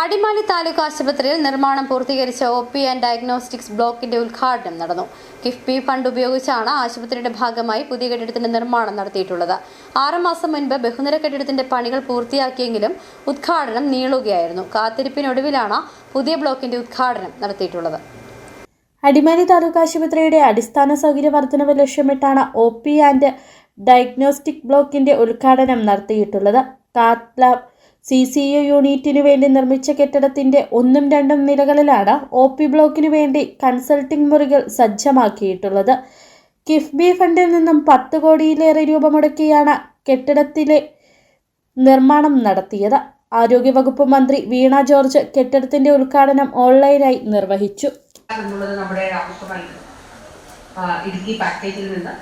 അടിമാലി താലൂക്ക് ആശുപത്രിയിൽ നിർമ്മാണം പൂർത്തീകരിച്ച ഒ പി ആൻഡ് ഡയഗ്നോസ്റ്റിക്സ് ബ്ലോക്കിന്റെ ഉദ്ഘാടനം നടന്നു. കിഫ്ബി ഫണ്ട് ഉപയോഗിച്ചാണ് ആശുപത്രിയുടെ ഭാഗമായി പുതിയ കെട്ടിടത്തിന്റെ നിർമ്മാണം നടത്തിയിട്ടുള്ളത്. ആറുമാസം മുൻപ് ബഹുനില കെട്ടിടത്തിന്റെ പണികൾ പൂർത്തിയാക്കിയെങ്കിലും ഉദ്ഘാടനം നീളുകയായിരുന്നു. കാത്തിരിപ്പിനൊടുവിലാണ് പുതിയ ബ്ലോക്കിന്റെ ഉദ്ഘാടനം നടത്തിയിട്ടുള്ളത്. അടിമാലി താലൂക്ക് ആശുപത്രിയുടെ അടിസ്ഥാന സൗകര്യ വർധനവ് ലക്ഷ്യമിട്ടാണ് ഒ പി ആൻഡ് ഡയഗ്നോസ്റ്റിക് ബ്ലോക്കിന്റെ ഉദ്ഘാടനം നടത്തിയിട്ടുള്ളത്. Cath lab C C U യൂണിറ്റിനു വേണ്ടി നിർമ്മിച്ച കെട്ടിടത്തിന്റെ ഒന്നും രണ്ടും നിലകളിലാണ് ഒ പി ബ്ലോക്കിനു വേണ്ടി കൺസൾട്ടിംഗ് മുറികൾ സജ്ജമാക്കിയിട്ടുള്ളത്. കിഫ്ബി ഫണ്ടിൽ നിന്നും പത്ത് കോടിയിലേറെ രൂപ മുടക്കിയാണ് കെട്ടിടത്തിലെ നിർമ്മാണം നടത്തിയത്. ആരോഗ്യവകുപ്പ് മന്ത്രി വീണ ജോർജ് കെട്ടിടത്തിന്റെ ഉദ്ഘാടനം ഓൺലൈനായി നിർവഹിച്ചു. നമ്മുടെ ഇടുക്കി പാക്കേജിൽ നിന്ന്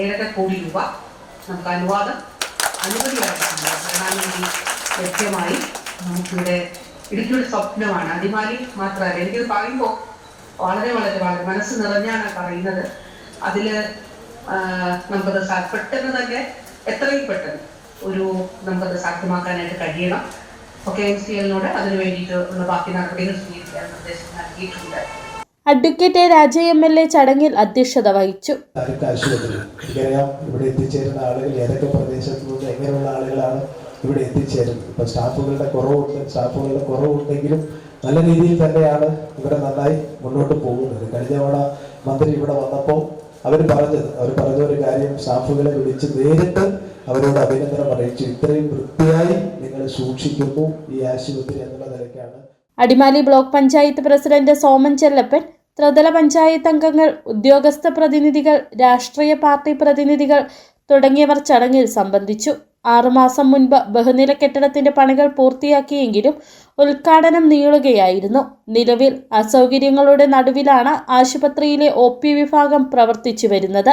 ഏഴര കോടി രൂപ നമുക്ക് അനുവാദം അനുമതി ലഭ്യമായി നമുക്കിവിടെ ഇടുക്കിയുടെ സ്വപ്നമാണ്. അടിമാലി മാത്രമല്ല എനിക്കിത് പറയുമ്പോൾ വളരെ വളരെ വളരെ മനസ്സ് നിറഞ്ഞാണ് പറയുന്നത്. അതിൽ ആ, നമുക്കത് സാ- പെട്ടെന്ന് തന്നെ എത്രയും പെട്ടെന്ന് ഒരു നമുക്കത് സാധ്യമാക്കാനായിട്ട് കഴിയണം. ഒക്കെ എം സി എല്ലിനോട് അതിനു വേണ്ടിയിട്ട് ഉള്ള ബാക്കി നടപടികൾ സ്വീകരിക്കാൻ നിർദ്ദേശം നൽകിയിട്ടുണ്ട്. Advocate A Raja M L A ചടങ്ങിൽ അധ്യക്ഷത വഹിച്ചു. ആശുപത്രി എനിക്കറിയാം ഇവിടെ എത്തിച്ചേരുന്ന ആളുകൾ ഏതൊക്കെ പ്രദേശത്തു നിന്ന് എങ്ങനെയുള്ള ആളുകളാണ് ഇവിടെ എത്തിച്ചേരുന്നത് ഇപ്പൊ സ്റ്റാഫുകളുടെ കുറവുണ്ട് സ്റ്റാഫുകളുടെ കുറവുണ്ടെങ്കിലും നല്ല രീതിയിൽ തന്നെയാണ് ഇവിടെ നന്നായി മുന്നോട്ട് പോകുന്നത്. കഴിഞ്ഞ തവണ മന്ത്രി ഇവിടെ വന്നപ്പോൾ അവർ പറഞ്ഞത് അവർ പറഞ്ഞ ഒരു കാര്യം സ്റ്റാഫുകളെ വിളിച്ച് നേരിട്ട് അവരോട് അഭിനന്ദനം അറിയിച്ചു. ഇത്രയും വൃത്തിയായി നിങ്ങൾ സൂക്ഷിക്കുന്നു ഈ ആശുപത്രി എന്നുള്ള നിലയ്ക്കാണ്. അടിമാലി ബ്ലോക്ക് പഞ്ചായത്ത് പ്രസിഡന്റ് സോമൻ ചെല്ലപ്പൻ ത്രിതല പഞ്ചായത്ത് അംഗങ്ങൾ ഉദ്യോഗസ്ഥ പ്രതിനിധികൾ രാഷ്ട്രീയ പാർട്ടി പ്രതിനിധികൾ തുടങ്ങിയവർ ചടങ്ങിൽ സംബന്ധിച്ചു. ആറുമാസം മുൻപ് ബഹുനില കെട്ടിടത്തിന്റെ പണികൾ പൂർത്തിയാക്കിയെങ്കിലും ഉദ്ഘാടനം നീളുകയായിരുന്നു. നിലവിൽ അസൗകര്യങ്ങളുടെ നടുവിലാണ് ആശുപത്രിയിലെ ഒ വിഭാഗം പ്രവർത്തിച്ചു വരുന്നത്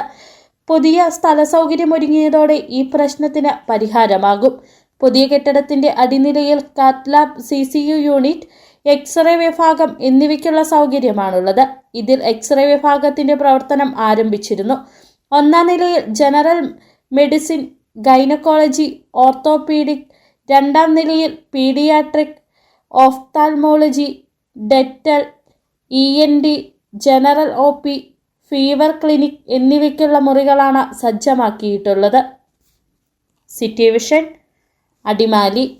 പുതിയ സ്ഥല സൗകര്യമൊരുങ്ങിയതോടെ ഈ പ്രശ്നത്തിന് പരിഹാരമാകും. പുതിയ കെട്ടിടത്തിന്റെ അടിനിലയിൽ cath lab C C U unit X-ray വിഭാഗം എന്നിവയ്ക്കുള്ള സൗകര്യമാണുള്ളത്. ഇതിൽ എക്സ്റേ വിഭാഗത്തിന്റെ പ്രവർത്തനം ആരംഭിച്ചിരുന്നു. ഒന്നാം നിലയിൽ ജനറൽ മെഡിസിൻ ഗൈനക്കോളജി ഓർത്തോപീഡിക് രണ്ടാം നിലയിൽ paediatric ophthalmology dental E N T general O P fever clinic എന്നിവയ്ക്കുള്ള മുറികളാണ് സജ്ജമാക്കിയിട്ടുള്ളത്. City vision Adimali.